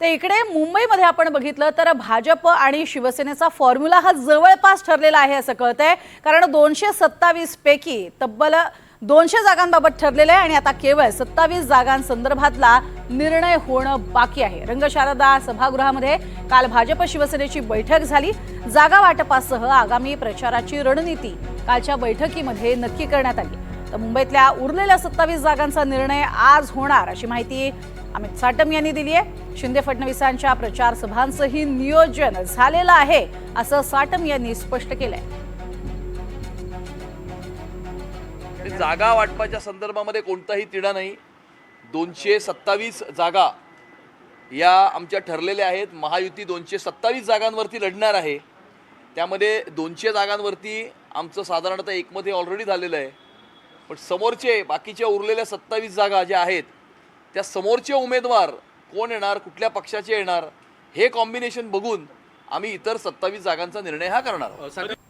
तर इकडे मुंबईमध्ये आपण बघितलं तर भाजप आणि शिवसेनेचा फॉर्म्युला हा जवळपास ठरलेला आहे असं कळतंय. कारण दोनशे सत्तावीस पैकी तब्बल दोनशे जागांबाबत ठरलेलं आहे आणि आता केवळ सत्तावीस जागांसंदर्भातला निर्णय होणं बाकी आहे. रंगशारदा सभागृहामध्ये काल भाजप शिवसेनेची बैठक झाली. जागा वाटपासह आगामी प्रचाराची रणनीती कालच्या बैठकीमध्ये नक्की करण्यात आली. तर मुंबईतल्या उरलेल्या सत्तावीस जागांचा निर्णय आज होणार अशी माहिती अमित साटम यांनी दिली आहे. शिंदे फडणवीसांच्या प्रचार सभांचंही नियोजन झालेलं आहे असं साटम यांनी स्पष्ट केलंय. जागा वाटपाच्या संदर्भामध्ये कोणताही तिढा नाही. दोनशे सत्तावीस जागा या आमच्या ठरलेल्या आहेत. महायुती दोनशे सत्तावीस जागांवरती लढणार आहे. त्यामध्ये दोनशे जागांवरती आमचं साधारणतः एकमत हे ऑलरेडी झालेलं आहे. पण समोरचे बाकीच्या उरलेल्या सत्तावीस जागा ज्या आहेत त्या समोरचे उमेदवार कोण येणार कुठल्या पक्षाचे येणार हे कॉम्बिनेशन बघून आम्ही इतर सत्तावीस जागांचा निर्णय हा करणार आहोत.